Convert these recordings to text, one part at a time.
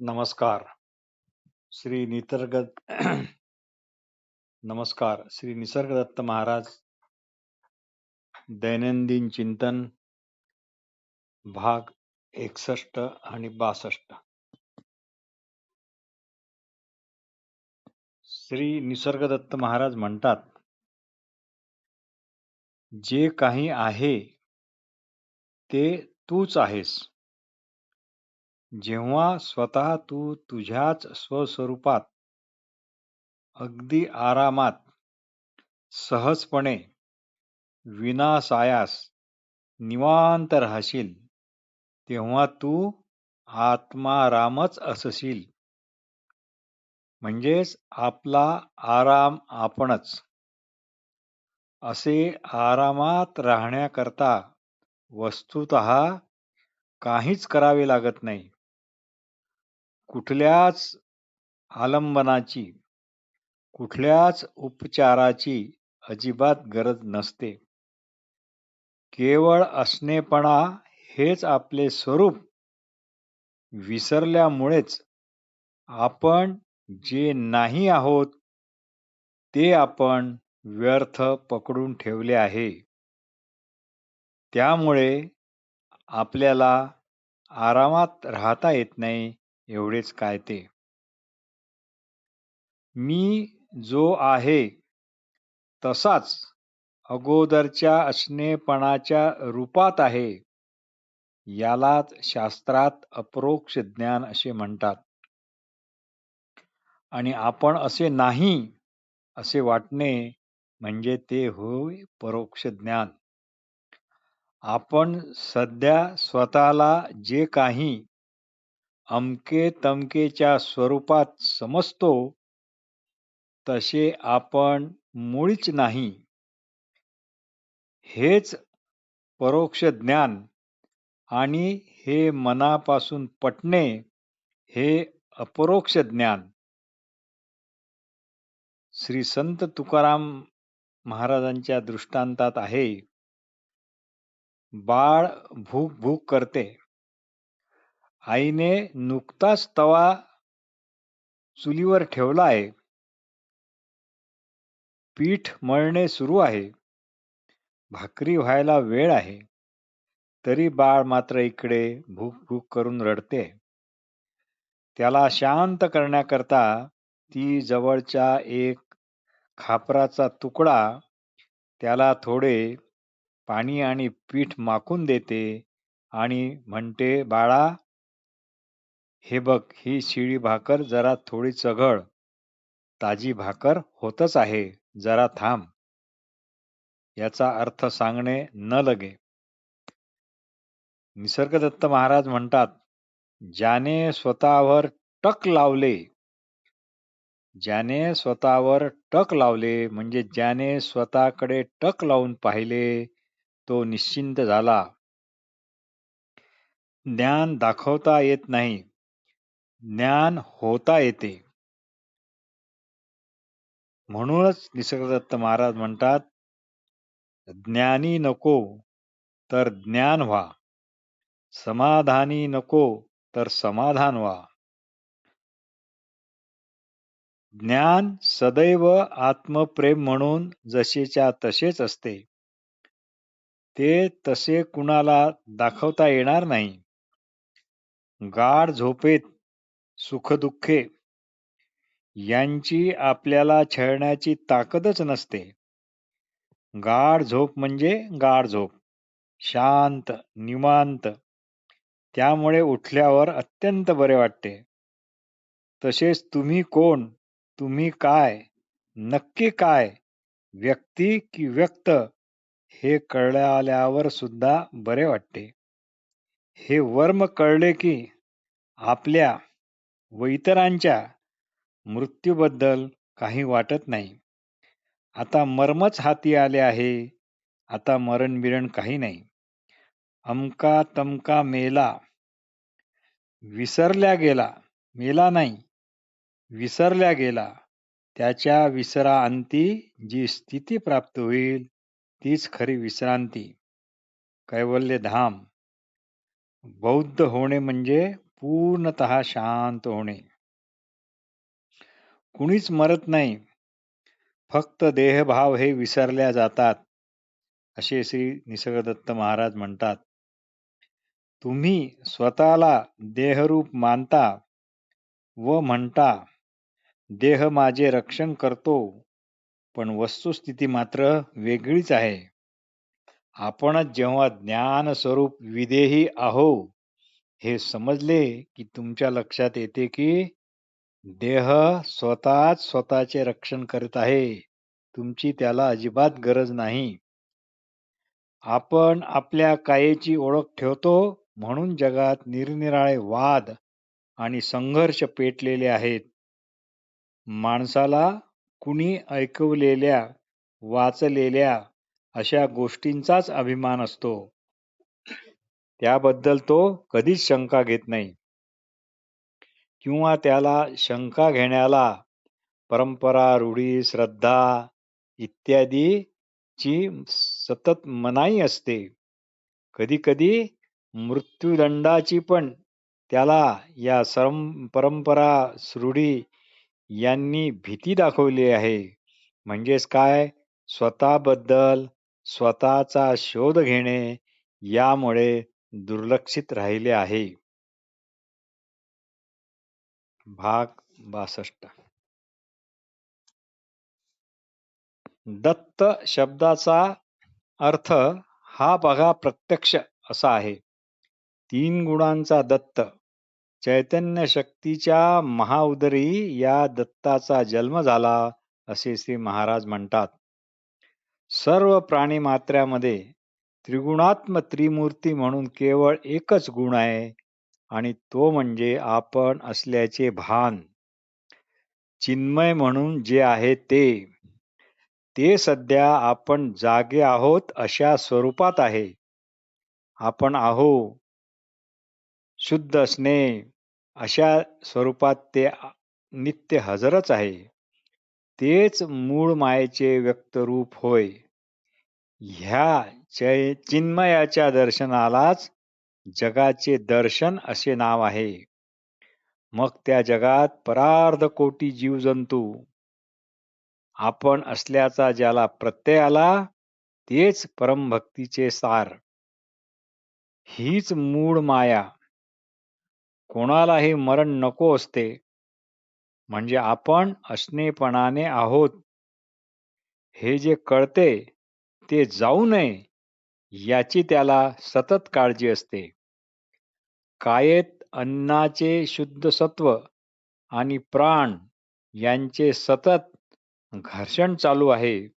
नमस्कार. श्री निसर्ग नमस्कार. श्री निसर्गदत्त महाराज दैनंदिन चिंतन भाग एकसष्ट आणि बासष्ट. श्री निसर्गदत्त महाराज म्हणतात जे काही आहे ते तूच आहेस. जेव्हा स्वतः तू तुझ्याच स्वस्वरूपात अगदी आरामात सहजपणे विनासायास निवांत राहशील तेव्हा तू आत्मारामच असशील. म्हणजेच आपला आराम आपणच. असे आरामात राहण्याकरता वस्तुत काहीच करावे लागत नाही. कुठल्याच आलंबनाची कुठल्याच उपचाराची अजिबात गरज नसते. केवळ असणेपणा हेच आपले स्वरूप विसरल्यामुळेच आपण जे नाही आहोत ते आपण व्यर्थ पकडून ठेवले आहे. त्यामुळे आपल्याला आरामात राहता येत नाही. एवढेच काय ते? मी जो आहे तसाच अगोदरच्या असणेपणाच्या रूपात आहे. यालाच शास्त्रात अप्रोक्ष ज्ञान असे म्हणतात. आणि आपण असे नाही असे वाटणे म्हणजे ते होय परोक्ष ज्ञान. आपण सध्या स्वतःला जे काही अमके तमकेच्या स्वरूपात समजतो तसे आपण मुळीच नाही. हेच परोक्ष ज्ञान आणि हे मनापासून पटणे हे अपरोक्ष ज्ञान. श्री संत तुकाराम महाराजांच्या दृष्टांतात आहे बाळ भूक भूक करते. आईने नुकताच तवा चुलीवर ठेवला आहे. पीठ मळणे सुरू आहे. भाकरी व्हायला वेळ आहे. तरी बाळ मात्र इकडे भूक भूक करून रडते. त्याला शांत करण्याकरता ती जवळच्या एक खापराचा तुकडा त्याला थोडे पाणी आणि पीठ माखून देते आणि म्हणते बाळा हे बघ ही शिळी भाकर जरा थोडी चघळ. ताजी भाकर होतच आहे जरा थांब. याचा अर्थ सांगणे न लगे. निसर्गदत्त महाराज म्हणतात ज्याने स्वतःवर टक लावले ज्याने स्वतःवर टक लावले म्हणजे ज्याने स्वतःकडे टक लावून पाहिले तो निश्चिंत झाला. ज्ञान दाखवता येत नाही. ज्ञान होता येते. म्हणूनच निसर्गदत्त महाराज म्हणतात ज्ञानी नको तर ज्ञान व्हा. समाधानी नको तर समाधान व्हा. ज्ञान सदैव आत्मप्रेम म्हणून जसेच्या तसेच असते. ते तसे कुणाला दाखवता येणार नाही. गाढ झोपेत सुखदुःखे यांची आपल्याला छळण्याची ताकदच नसते. गाढ झोप म्हणजे गाढ झोप. शांत निवांत. त्यामुळे उठल्यावर अत्यंत बरे वाटते. तसेच तुम्ही कोण? तुम्ही काय? नक्की काय? व्यक्ती की व्यक्त? हे कळल्यावर सुद्धा बरे वाटते. हे वर्म कळले की आपल्या व इतरांच्या मृत्यूबद्दल काही वाटत नाही. आता मर्मच हाती आले आहे. आता मरण बिरण काही नाही. अमका तमका मेला. विसरल्या गेला. मेला नाही. विसरल्या गेला. त्याच्या विसरा अंती जी स्थिती प्राप्त होईल तीच खरी विश्रांती. कैवल्य धाम. बौद्ध होणे म्हणजे पूर्णत शांत होणे. कुणीच मरत नाही. फक्त देहभाव हे विसरल्या जातात असे श्री निसर्गदत्त महाराज म्हणतात. तुम्ही स्वतःला देहरूप मानता व म्हणता देह माझे रक्षण करतो पण वस्तुस्थिती मात्र वेगळीच आहे. आपणच जेव्हा ज्ञान स्वरूप विदेही आहो हे समजले की तुमच्या लक्षात येते की देह स्वतःच स्वतःचे रक्षण करत आहे. तुमची त्याला अजिबात गरज नाही. आपण आपल्या कायेची ओळख ठेवतो म्हणून जगात निरनिराळे वाद आणि संघर्ष पेटलेले आहेत. माणसाला कुणी ऐकवलेल्या वाचलेल्या अशा गोष्टींचाच अभिमान असतो. त्याबद्दल तो कधीच शंका घेत नाही. किंवा त्याला शंका घेण्याला परंपरा रूढी श्रद्धा इत्यादी ची सतत मनाई असते. कधी कधी मृत्यूदंडाची पण त्याला या सरम परंपरा रूढी यांनी भीती दाखवली आहे. म्हणजेच काय? स्वतःबद्दल स्वतःचा शोध घेणे यामुळे दुर्लक्षित राहिले आहे. भाग बासष्ट. दत्त शब्दाचा अर्थ हा बघा प्रत्यक्ष असा आहे. तीन गुणांचा दत्त. चैतन्य शक्तीच्या महाउदरी या दत्ताचा जन्म झाला असे श्री महाराज म्हणतात. सर्व प्राणी मात्र्यामध्ये त्रिगुणात्म त्रिमूर्ती म्हणून केवळ एकच गुण आहे आणि तो म्हणजे आपण असल्याचे भान. चिन्मय म्हणून जे आहे ते. ते सध्या आपण जागे आहोत अशा स्वरूपात आहे. आपण आहो. शुद्ध असणे अशा स्वरूपात ते नित्य हजरच आहे. तेच मूळ मायेचे व्यक्तरूप होय. ह्या चिन्मयाच्या दर्शनालाच जगाचे दर्शन असे नाव आहे. मग त्या जगात परार्ध कोटी जीवजंतू आपण असल्याचा ज्याला प्रत्यय आला तेच परमभक्तीचे सार. हीच मूळ माया. कोणालाही मरण नको असते. म्हणजे आपण असणेपणाने आहोत. हे जे कळते ते जाऊ नये. याची त्याला सतत काळजी असते. कायेत अन्नाचे शुद्ध सत्व आणि प्राण यांचे सतत घर्षण चालू आहे.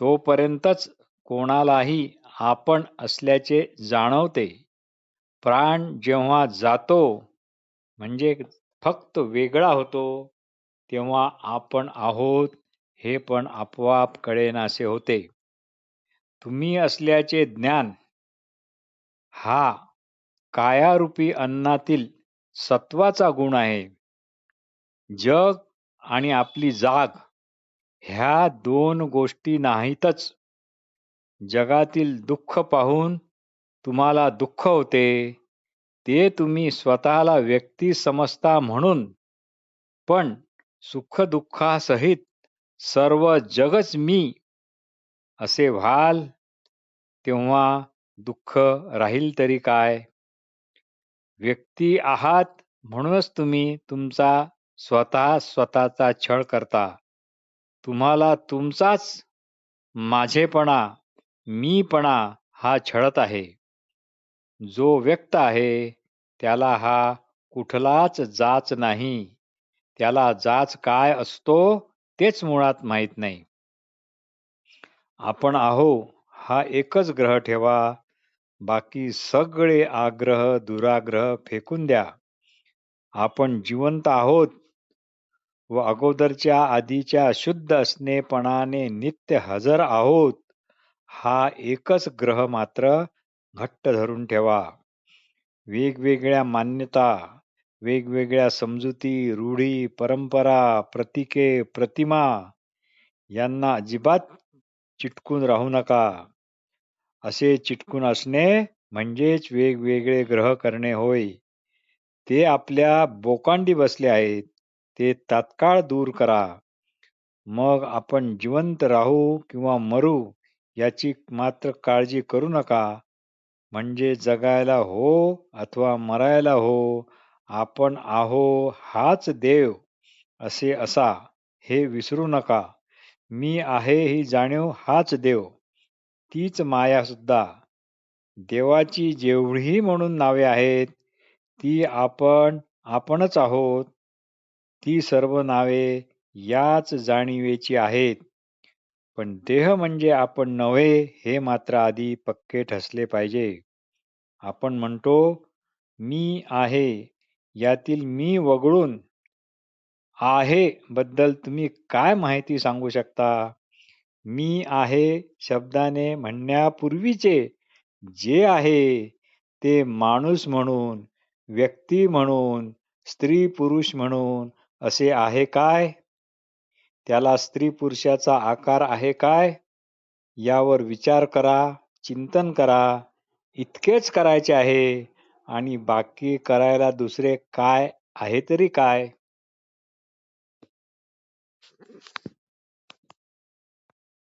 तोपर्यंतच कोणालाही आपण असल्याचे जाणवते. प्राण जेव्हा जातो म्हणजे फक्त वेगळा होतो तेव्हा आपण आहोत हे पण आपोआप कळेनासे होते. तुम्ही असल्याचे ज्ञान हा कायारूपी अन्नातील सत्वाचा गुण आहे. जग आणि आपली जाग ह्या दोन गोष्टी नाहीतच. जगातील दुःख पाहून तुम्हाला दुःख होते. ते तुम्ही स्वतःला व्यक्ती समजता म्हणून. पण सुख दुःखासहित सर्व जगच मी असे व्हाल तेव्हा दुःख राहील तरी काय? व्यक्ती आहात म्हणूनच तुम्ही तुमचा स्वतः स्वतःचा छळ करता. तुम्हाला तुमचाच माझेपणा मीपणा हा छळत आहे. जो व्यक्त आहे त्याला हा कुठलाच जाच नाही. त्याला जाच काय असतो तेच मुळात माहीत नाही. आपण आहो हा एकच ग्रह ठेवा. बाकी सगळे आग्रह दुराग्रह फेकून द्या. आपण जिवंत आहोत व अगोदरच्या आधीच्या शुद्ध असणेपणाने नित्य हजर आहोत. हा एकच ग्रह मात्र घट्ट धरून ठेवा. वेगवेगळ्या मान्यता वेगवेगळ्या समजुती रूढी परंपरा प्रतिके प्रतिमा यांना अजिबात चिटकून राहू नका. असे चिटकून असणे म्हणजेच वेगवेगळे ग्रह करणे होय. ते आपल्या बोकांडी बसले आहेत. ते तात्काळ दूर करा. मग आपण जिवंत राहू किंवा मरू याची मात्र काळजी करू नका. म्हणजे जगायला हो अथवा मरायला हो आपण आहो हाच देव असे असा हे विसरू नका. मी आहे ही जाणीव हाच देव. तीच माया सुद्धा. देवाची जेवढी म्हणून नावे आहेत ती आपण आपणच आहोत. ती सर्व नावे याच जाणीवेची आहेत. पण देह म्हणजे आपण नव्हे हे मात्र आधी पक्के ठसले पाहिजे. आपण म्हणतो मी आहे यातील मी वगळून आहे बद्दल तुम्ही काय माहिती सांगू शकता? मी आहे शब्दाने म्हणण्यापूर्वीचे जे आहे ते माणूस म्हणून व्यक्ती म्हणून स्त्री पुरुष म्हणून असे आहे काय? त्याला स्त्री पुरुषाचा आकार आहे काय? यावर विचार करा चिंतन करा इतकेच करायचे आहे आणि बाकी करायला दुसरे काय आहे तरी काय?